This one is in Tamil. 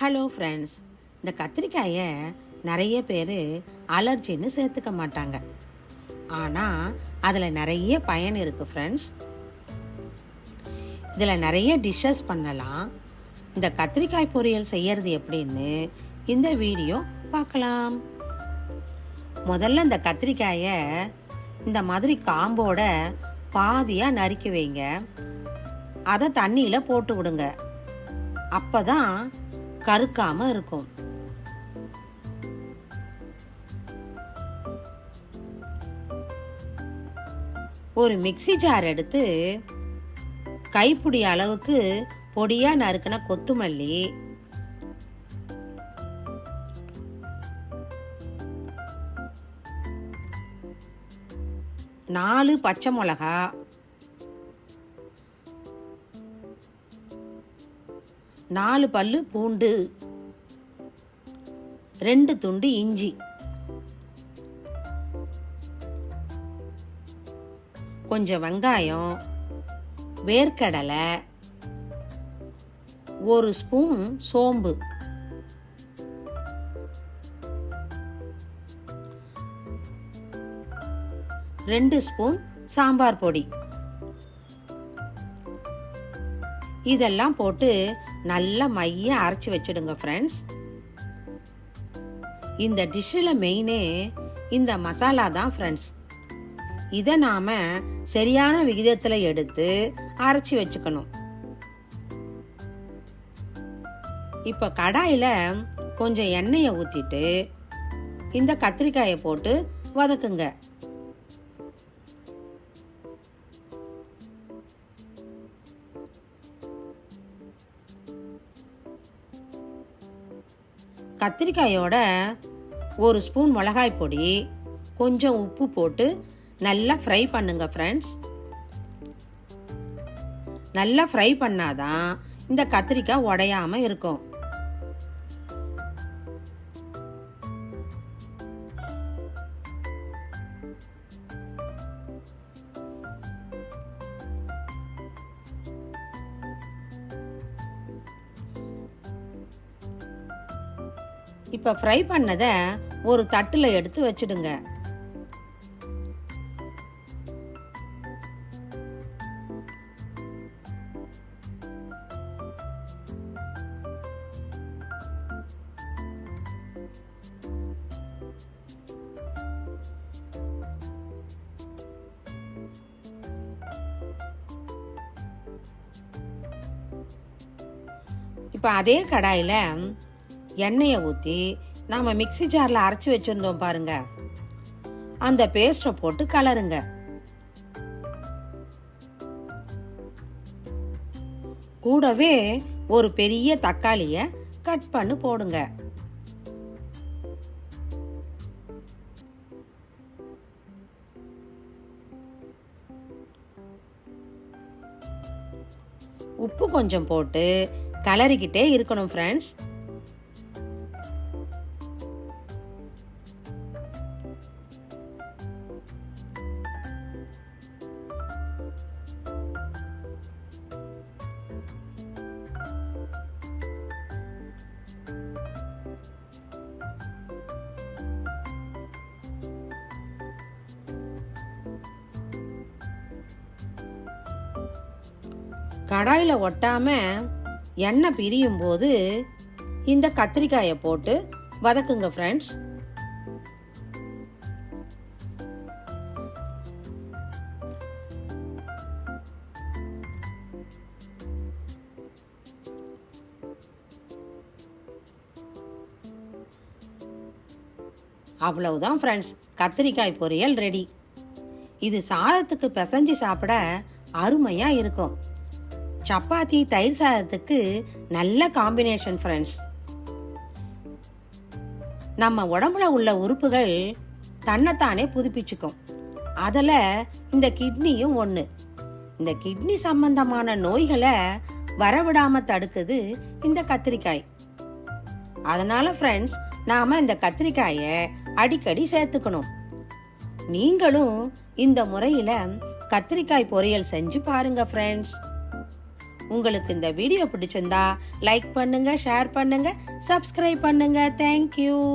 ஹலோ ஃப்ரெண்ட்ஸ் இந்த கத்திரிக்காயை நிறைய பேர் அலர்ஜின்னு சேர்த்துக்க மாட்டாங்க. ஆனால் அதில் நிறைய பயன் இருக்குது ஃப்ரெண்ட்ஸ் இதில் நிறைய டிஷ்ஷஸ் பண்ணலாம். இந்த கத்திரிக்காய் பொரியல் செய்யறது எப்படின்னு இந்த வீடியோ பார்க்கலாம். முதல்ல இந்த கத்திரிக்காயை இந்த மாதிரி காம்போட பாதியாக நறுக்கி வைங்க. அதை தண்ணியில் போட்டு விடுங்க. அப்போ தான் கருக்காம இருக்கும். ஒரு மிக்ஸி ஜார் எடுத்து கைப்பிடி அளவுக்கு பொடியாக நறுக்கின கொத்துமல்லி நாலு பச்சை மிளகா நாலு பல்லு பூண்டு ரெண்டு துண்டு இஞ்சி. கொஞ்சம் வெங்காயம் வேர்க்கடலை ஒரு ஸ்பூன் சோம்பு. ரெண்டு ஸ்பூன் சாம்பார் பொடி. இதெல்லாம் போட்டு நல்லா மைய அரைச்சி வச்சிடுங்க ஃப்ரெண்ட்ஸ் இந்த டிஷ்ஷில் மெயினே இந்த மசாலா தான் ஃப்ரெண்ட்ஸ் இதை நாம் சரியான விகிதத்தில் எடுத்து அரைச்சி வச்சுக்கணும். இப்போ கடாயில் கொஞ்சம் எண்ணெயை ஊற்றிட்டு இந்த கத்திரிக்காயை போட்டு வதக்குங்க. கத்திரிக்காயோட ஒரு ஸ்பூன் மிளகாய் பொடி கொஞ்சம் உப்பு போட்டு நல்லா ஃப்ரை பண்ணுங்க ஃப்ரெண்ட்ஸ் நல்லா ஃப்ரை பண்ணாதான் இந்த கத்திரிக்காய் உடையாம இருக்கும். இப்போ ஃப்ரை பண்ணதை ஒரு தட்டில் எடுத்து வச்சிடுங்க. இப்போ அதே கடாயில் எண்ணெயை ஊற்றி நாம் மிக்ஸி ஜாரில் அரைச்சி வச்சுருந்தோம் பாருங்க. அந்த பேஸ்ட்டை போட்டு கலருங்க. கூடவே ஒரு பெரிய தக்காளியை கட் பண்ணி போடுங்க. உப்பு கொஞ்சம் போட்டு கலரிக்கிட்டே இருக்கணும் ஃப்ரெண்ட்ஸ் கடாயில் ஒட்டாம எண்ணெய் பிரியும் போது இந்த கத்திரிக்காயை போட்டு வதக்குங்க ஃப்ரெண்ட்ஸ் அவ்வளவுதான் ஃப்ரெண்ட்ஸ் கத்திரிக்காய் பொரியல் ரெடி இது சாதத்துக்கு பிசைஞ்சு சாப்பிட அருமையாக இருக்கும். சப்பாத்தி தயிர் சாதத்துக்கு நல்ல காம்பினேஷன் ஃப்ரெண்ட்ஸ் நம்ம உடம்புல உள்ள உறுப்புகள் தன்னைத்தானே புதுப்பிச்சுக்கும். அதில் இந்த கிட்னியும் ஒன்று இந்த கிட்னி சம்பந்தமான நோய்களை வரவிடாமல் தடுக்குது இந்த கத்திரிக்காய். அதனால் ஃப்ரெண்ட்ஸ் நாம் இந்த கத்திரிக்காயை அடிக்கடி சேர்த்துக்கணும். நீங்களும் இந்த முறையில் கத்திரிக்காய் பொரியல் செஞ்சு பாருங்கள் ஃப்ரெண்ட்ஸ் உங்களுக்கு இந்த வீடியோ பிடிச்சிருந்தா லைக் பண்ணுங்க ஷேர் பண்ணுங்க சப்ஸ்கிரைப் பண்ணுங்க. தேங்க்யூ